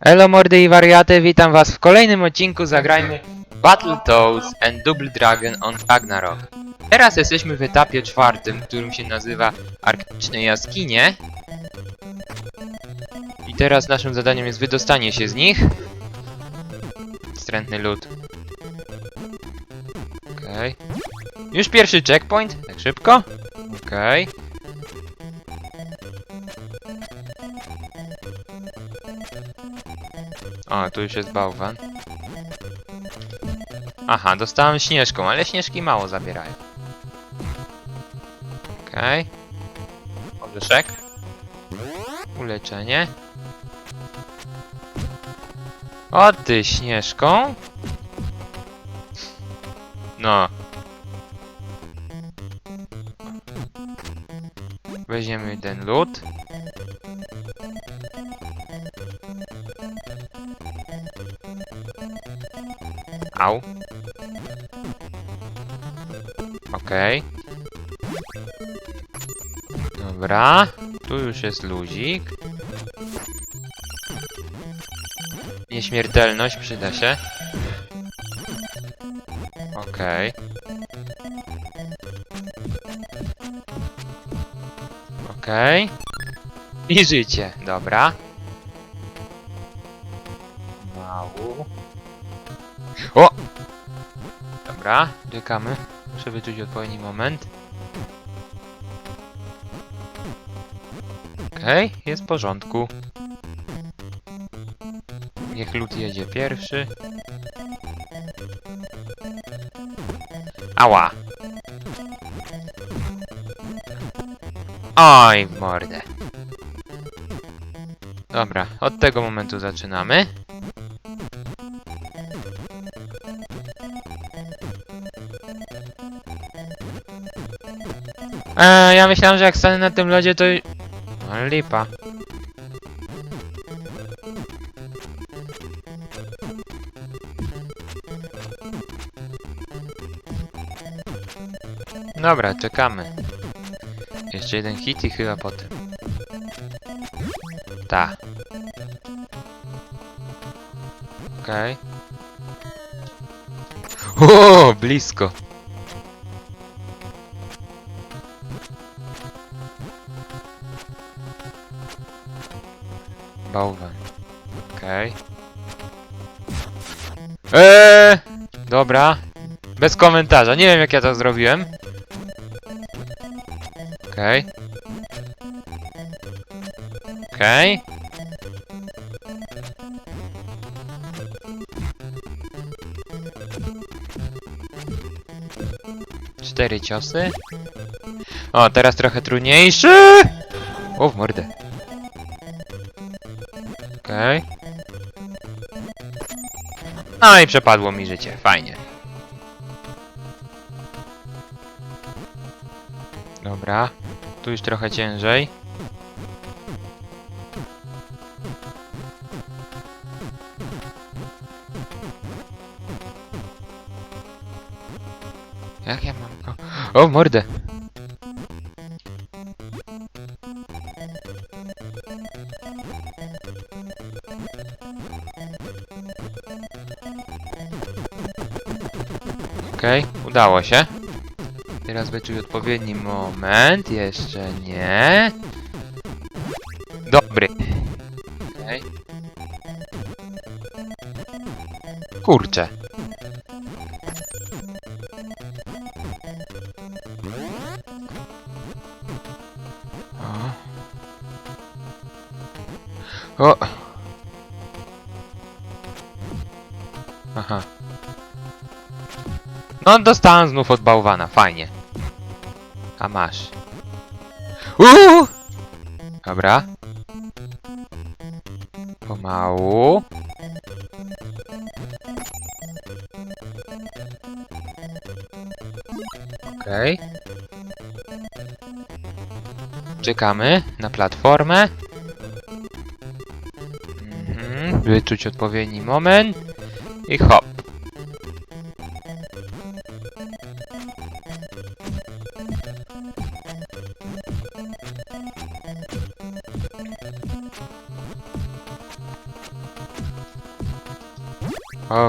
Elo mordy i wariaty, witam was w kolejnym odcinku Zagrajmy Battletoads and Double Dragon on Ragnarok. Teraz jesteśmy w etapie czwartym, którym się nazywa Arktyczne Jaskinie. I teraz naszym zadaniem jest wydostanie się z nich. Wstrętny lód. Okej. Już pierwszy checkpoint? Tak szybko? Okej. O, tu już jest bałwan. Aha, dostałem śnieżką, ale śnieżki mało zabierają. Okej. Okay. Orzeszek. Uleczenie. O ty, śnieżką. No. Weźmiemy ten lód. Au. Okej. Dobra. Tu już jest luzik. Nieśmiertelność przyda się. Okej. Okej. I życie, dobra. Czekamy. Muszę wyczuć odpowiedni moment. Okej, jest w porządku. Niech lud jedzie pierwszy. Ała! Oj, mordę. Dobra, od tego momentu zaczynamy. Eee, ja myślałem, że jak stanę na tym lodzie, to... No, lipa. Dobra, czekamy. Jeszcze jeden hit i chyba potem. Ta. Okej. Okay. O, blisko. Bałwan. Okej. Okay. Eee, dobra. Bez komentarza. Nie wiem jak ja to zrobiłem. Okej. Okay. Okej. Okay. Cztery ciosy. O, teraz trochę trudniejszy. O, w mordę. Okej. Okay. No i przepadło mi życie, fajnie. Dobra, tu już trochę ciężej. Jak ja mam go? O, mordę! Okej, okay, udało się. Teraz wyczuj odpowiedni moment. Jeszcze nie. Dobry. Okay. Kurczę. O. No, dostałem znów od bałwana, fajnie. A masz. Uuu! Dobra. Pomału. Okej. Okay. Czekamy na platformę. Mhm. Wyczuć odpowiedni moment. I hop.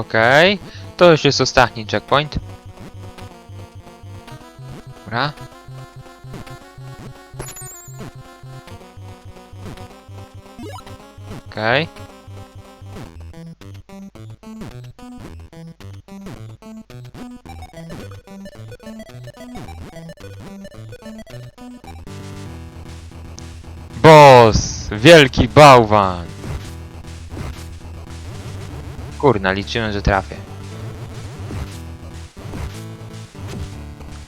Okej. To już jest ostatni checkpoint. Dobra. Okej. Boss! Wielki bałwan! Kurna, liczyłem, że trafię.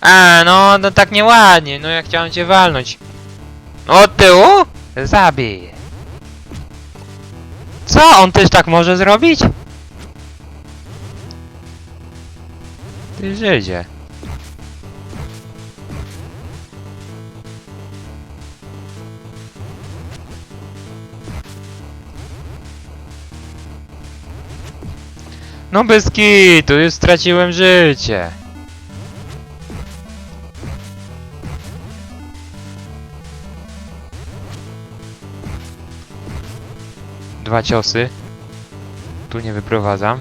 A, no, no tak nieładnie, no ja chciałem cię walnąć. Od tyłu? Zabij. Co, on też tak może zrobić? Ty Żydzie. No bez kitu, już straciłem życie. Dwa ciosy. Tu nie wyprowadzam.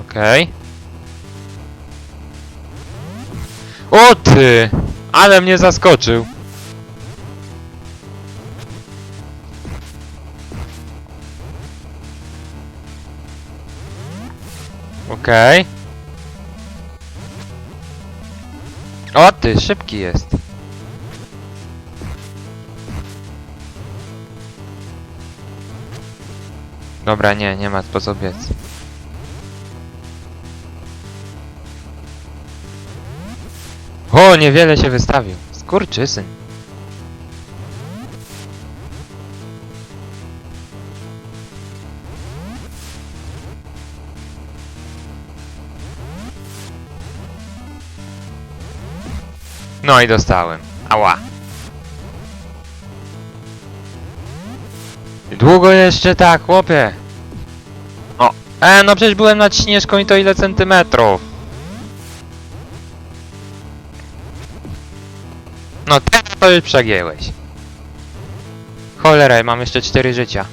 Okej. O ty! Ale mnie zaskoczył. Okej. O ty, szybki jest. Dobra, nie, nie ma po co biec. O, niewiele się wystawił. Skurczysyn. No i dostałem. Ała. Długo jeszcze tak, chłopie. O, e, no przecież byłem nad Śnieżką i to ile centymetrów. No teraz to już przegięłeś. Cholera, mam jeszcze cztery życia.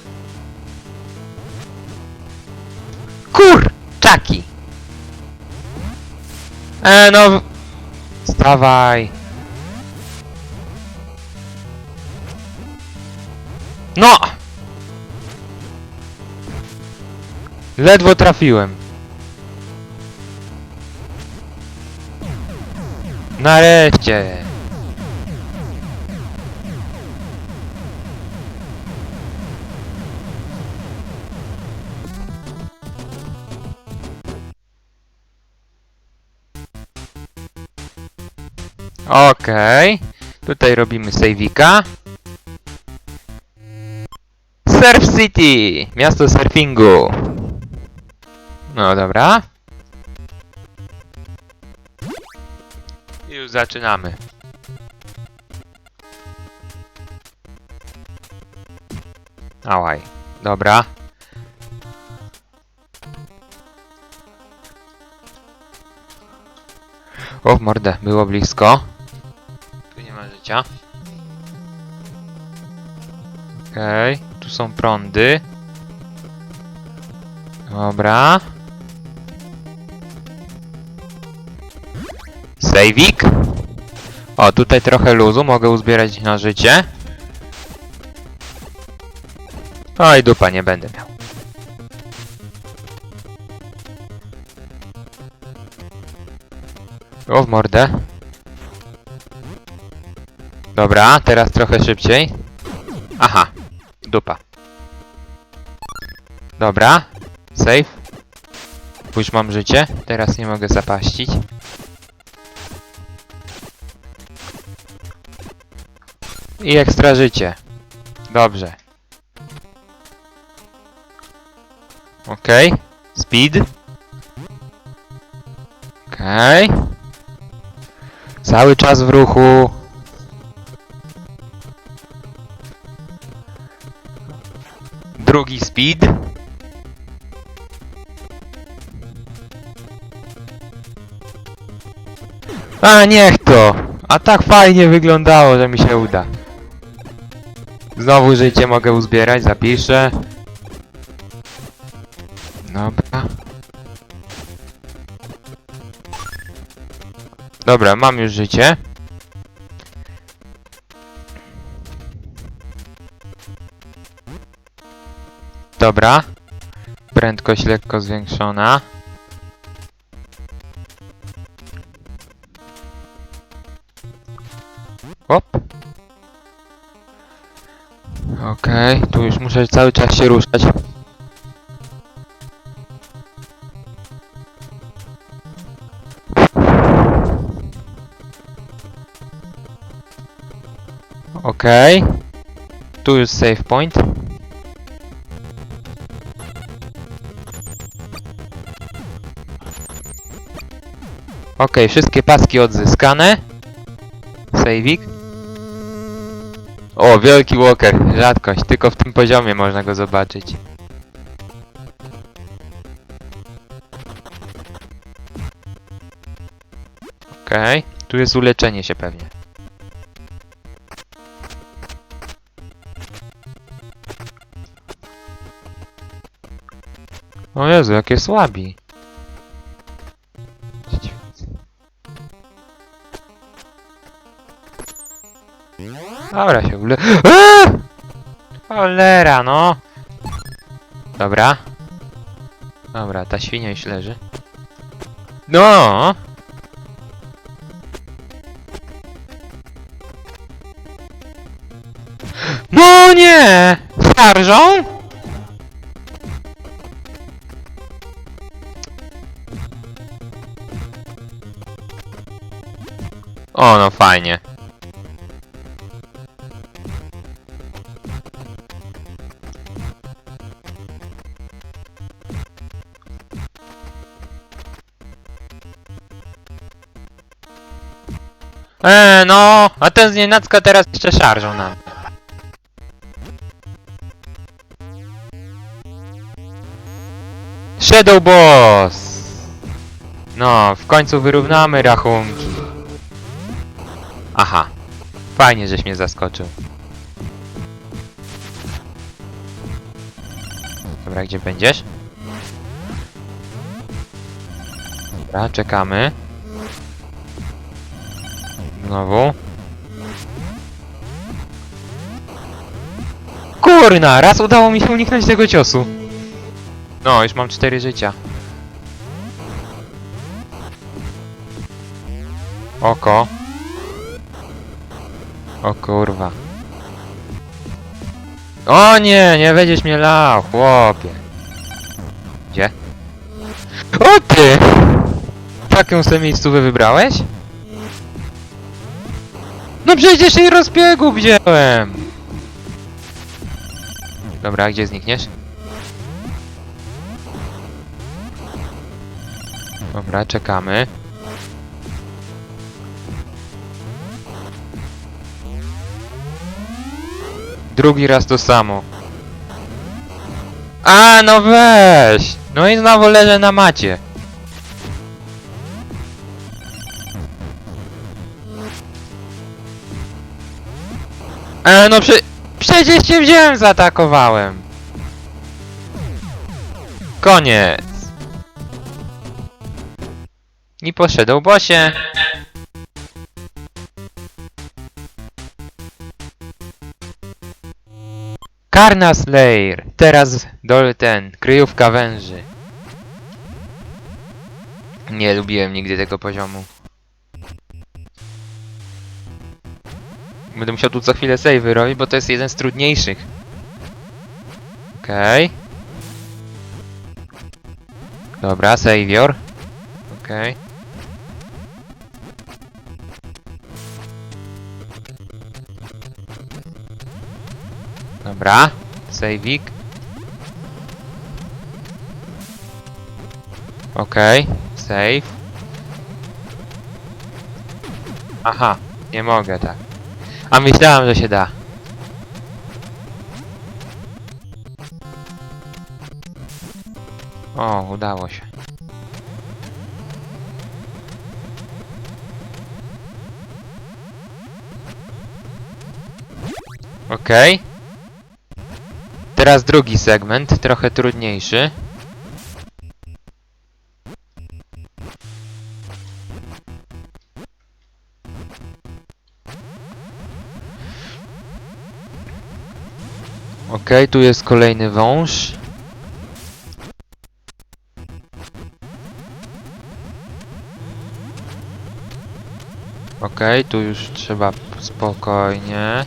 Kur! Czaki! E, no... Stawaj! No! Ledwo trafiłem. Nareszcie! Okej. Tutaj robimy saveika. Surf City! Miasto surfingu. No dobra. I już zaczynamy. Ałaj. Dobra. O, mordę, było blisko. Tu nie ma życia. Okej, tu są prądy. Dobra. Sejwik. O, tutaj trochę luzu, mogę uzbierać na życie. Oj, dupa, nie będę miał. O, w mordę. Dobra, teraz trochę szybciej. Aha, dupa. Dobra, save. Już mam życie, teraz nie mogę zapaścić. I ekstra życie. Dobrze. Okej, speed. Okej. Cały czas w ruchu. Drugi speed. A niech to! A tak fajnie wyglądało, że mi się uda. Znowu życie mogę uzbierać, zapiszę. Dobra. Dobra, mam już życie. Dobra. Prędkość lekko zwiększona. Hop. Okej, tu już muszę cały czas się ruszać. Okej. Tu już save point. Okej, wszystkie paski odzyskane. Saveik. O, wielki walker, rzadkość, tylko w tym poziomie można go zobaczyć. Okej, tu jest uleczenie się pewnie. O Jezu, jakie słabi. Dobra, się ule... Eee! Cholera, no! Dobra. Dobra, ta świnia już leży. No! No nie! Starżą? O, no fajnie. No, a ten z nienacka teraz jeszcze szarżą nam. Shadow Boss! No, w końcu wyrównamy rachunki. Aha. Fajnie, żeś mnie zaskoczył. Dobra, gdzie będziesz? Dobra, czekamy. Znowu. Kurna, raz udało mi się uniknąć tego ciosu. No, już mam cztery życia. Oko. O kurwa. O nie, nie będziesz mnie lał, chłopie. Gdzie? O ty! Taką sobie miejscówę wybrałeś? No przecież jej rozbiegu wziąłem! Dobra, gdzie znikniesz? Dobra, czekamy. Drugi raz to samo. A, no weź! No i znowu leżę na macie. E, no prze... Przecież cię wziąłem, zaatakowałem. Koniec. I poszedł bosie. Karna Slayer. Teraz dol ten, kryjówka węży. Nie lubiłem nigdy tego poziomu. Będę musiał tu co chwilę save robić, bo to jest jeden z trudniejszych. Okej. Dobra, savior. Okej. Dobra, saveik. Okej, save. Aha, nie mogę tak. A myślałem, że się da. O, udało się. Okej. Teraz drugi segment, trochę trudniejszy. Okej, tu jest kolejny wąż. Okej, tu już trzeba spokojnie.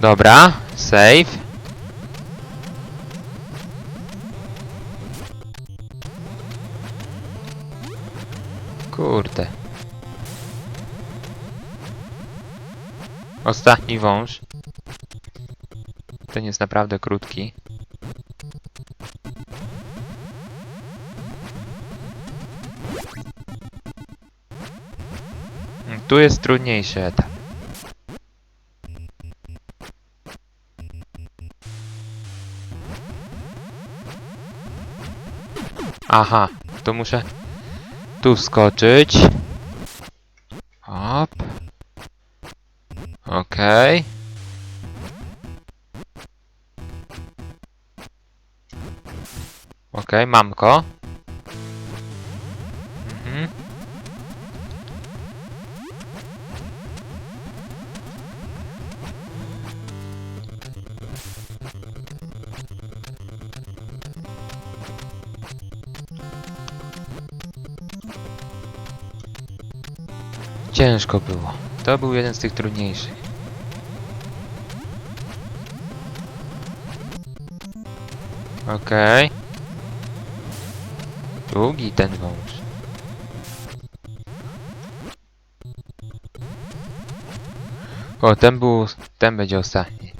Dobra, save. Ostatni wąż. Ten jest naprawdę krótki. Tu jest trudniejszy etap. Aha, to muszę tu wskoczyć. Okej. Okej, mam go. Mhm. Ciężko było. To był jeden z tych trudniejszych. Okej. Długi ten wąż. O, ten był... ten będzie ostatni.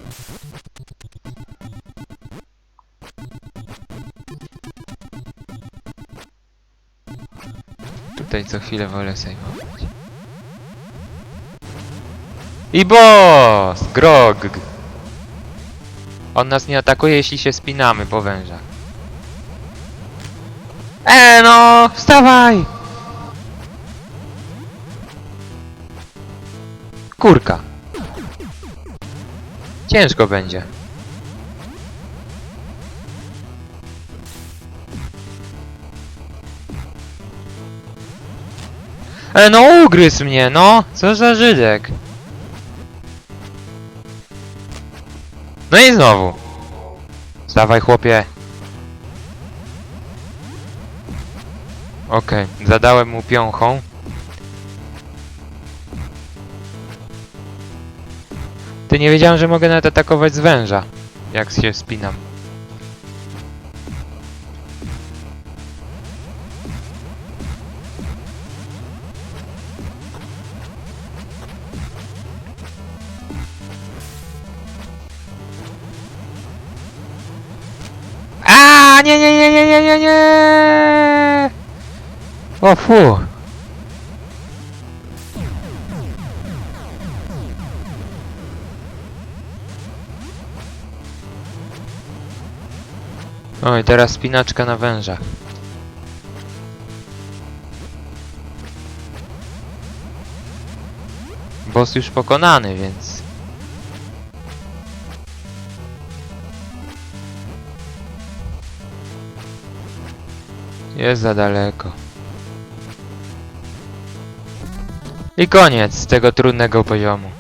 Tutaj co chwilę wolę sejmować. I boss! Grog! On nas nie atakuje, jeśli się spinamy po wężach. E no! Wstawaj! Kurka. Ciężko będzie. E no ugryzł mnie, no! Co za Żydek? No i znowu. Dawaj chłopie. Okej, zadałem mu piąchą. Ty nie wiedziałem, że mogę nawet atakować z węża. Jak się spinam. Nie, nie, nie, nie, nie, nie, nie! O fu! Oj, teraz spinaczka na wężach. Boss już pokonany, więc... Jest za daleko. I koniec tego trudnego poziomu.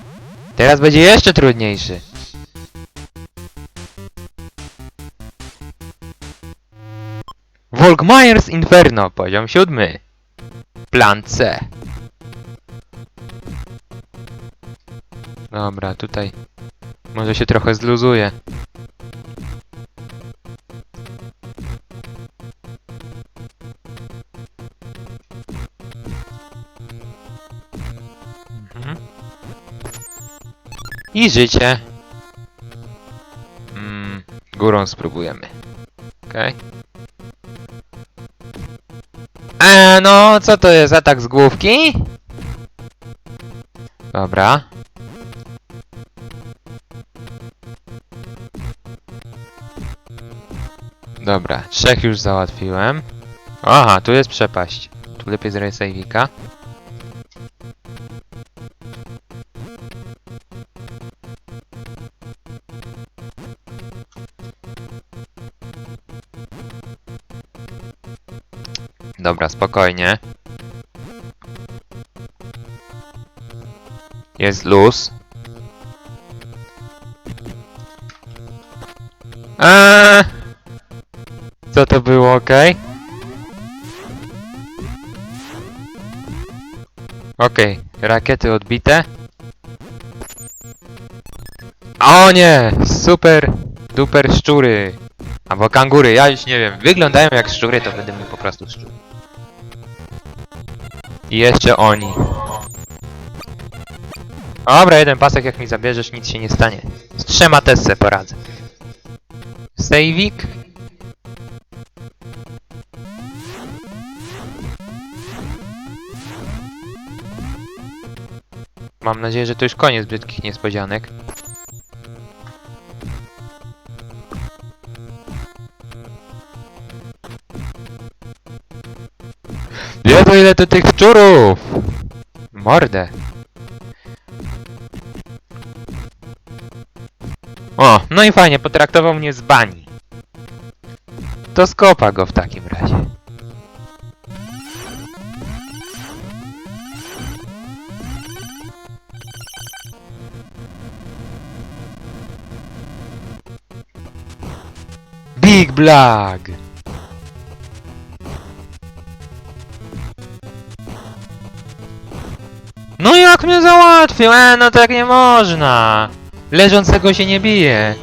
Teraz będzie jeszcze trudniejszy. Volkmayers Inferno, poziom siódmy. Plan C. Dobra, tutaj może się trochę zluzuje. I życie. Mm, górą spróbujemy. Okej. E, no, co to jest? Atak z główki? Dobra. Dobra, trzech już załatwiłem. Aha, tu jest przepaść. Tu lepiej zrobię sejwika. Dobra, spokojnie. Jest luz. Eee! Co to było, okej? Okej, rakiety odbite. O nie! Super, duper szczury. Albo kangury, ja już nie wiem. Wyglądają jak szczury, to będę mówił po prostu szczur. I jeszcze oni. Dobra, jeden pasek jak mi zabierzesz, nic się nie stanie. Z trzema też poradzę. Sejwik. Mam nadzieję, że to już koniec brzydkich niespodzianek. Ile tu tych szczurów! Mordę. O, no i fajnie, potraktował mnie z bani. To skopa go w takim razie. Big Blag! No jak mnie załatwił? E, no tak nie można! Leżącego się nie bije.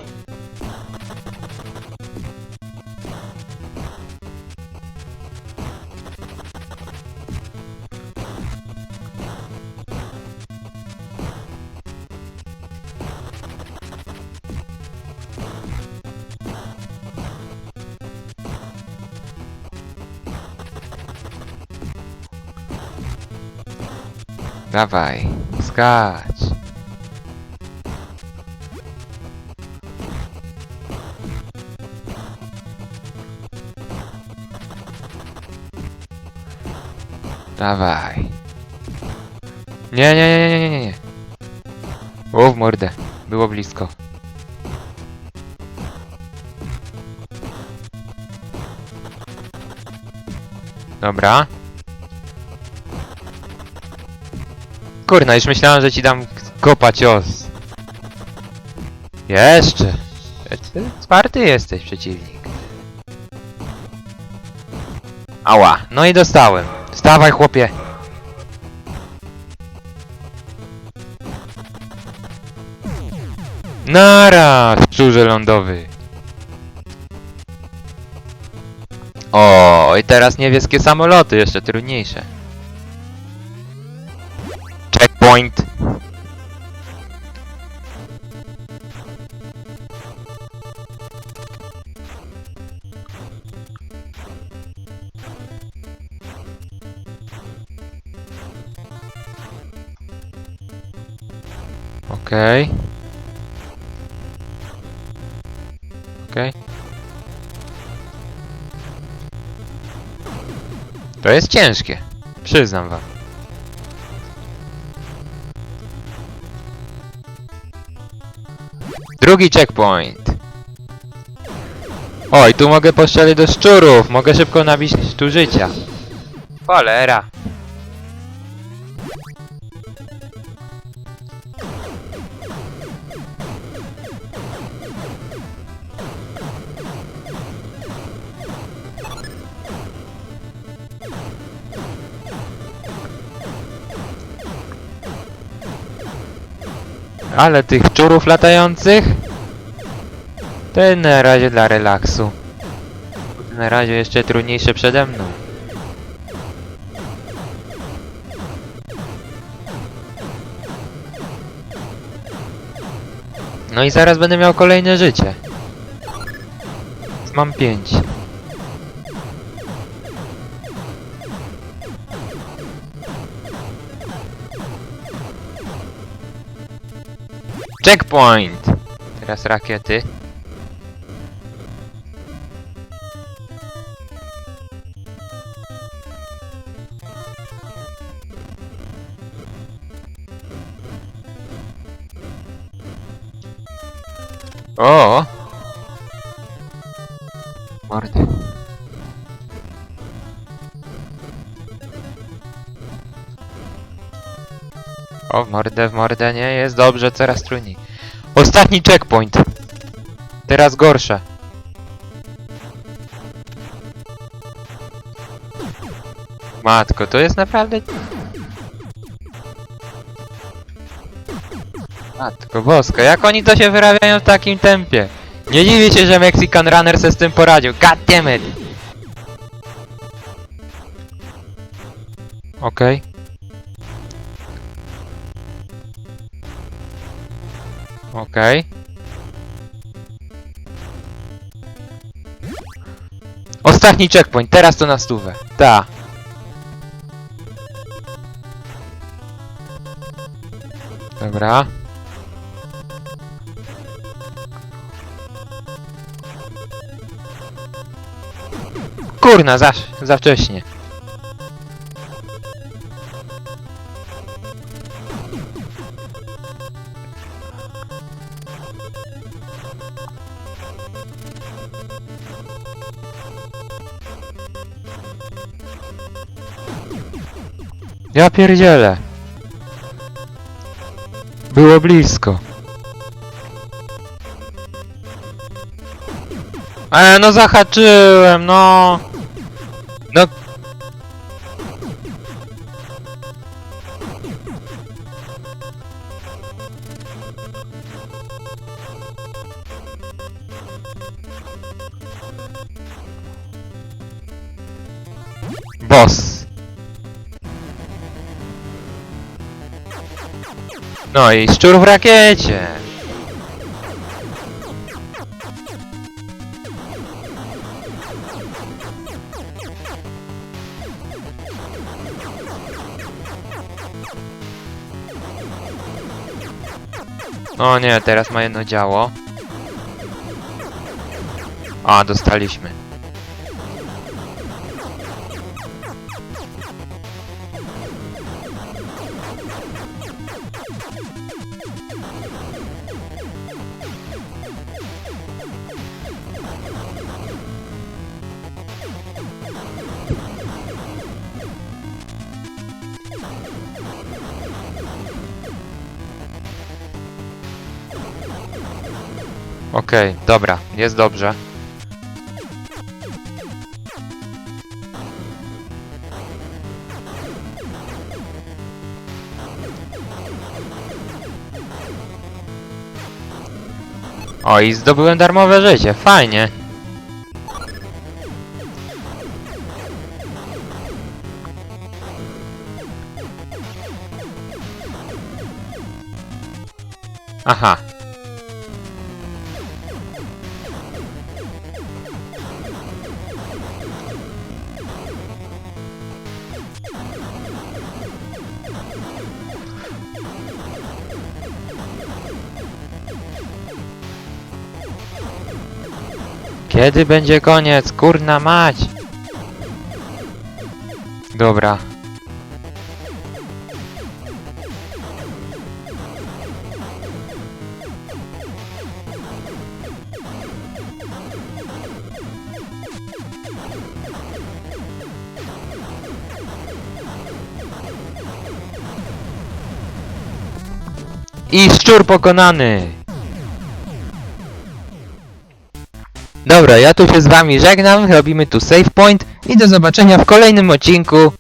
Dawaj, skacz. Dawaj. Nie, nie, nie, nie, nie, nie, nie. O, w mordę. Było blisko. Dobra. Kurna, już myślałem, że ci dam kopa cios. Jeszcze. Ty Czwarty jesteś, przeciwnik. Ała, no i dostałem. Wstawaj, chłopie. Nara, szczurze lądowy. O, i teraz niebieskie samoloty, jeszcze trudniejsze. Checkpoint. Okej. Okej. To jest ciężkie. Przyznam wam. Drugi checkpoint. Oj, tu mogę postrzelić do szczurów. Mogę szybko nabić tu życia. Cholera. Ale tych szczurów latających? To na razie dla relaksu. Na razie jeszcze trudniejsze przede mną. No i zaraz będę miał kolejne życie. Mam pięć. Checkpoint! Teraz rakiety. Mordę, w mordę, nie jest dobrze, coraz trudniej. Ostatni checkpoint. Teraz gorsze. Matko, to jest naprawdę... Matko boska, jak oni to się wyrabiają w takim tempie? Nie dziwię się, że Mexican Runner se z tym poradził. God damn it! Okej. Okej. Ostatni checkpoint, teraz to na stówę. Ta. Dobra. Kurna, za, za wcześnie. Ja pierdzielę. Było blisko. Ale no zahaczyłem, no. No. Boss. No i szczur w rakiecie. O nie, teraz ma jedno działo. A, dostaliśmy. Okej, dobra, jest dobrze. O, i zdobyłem darmowe życie, fajnie. Aha, Kiedy będzie koniec? Kurna mać! Dobra. I szczur pokonany! Dobra, ja tu się z wami żegnam, robimy tu save point i do zobaczenia w kolejnym odcinku.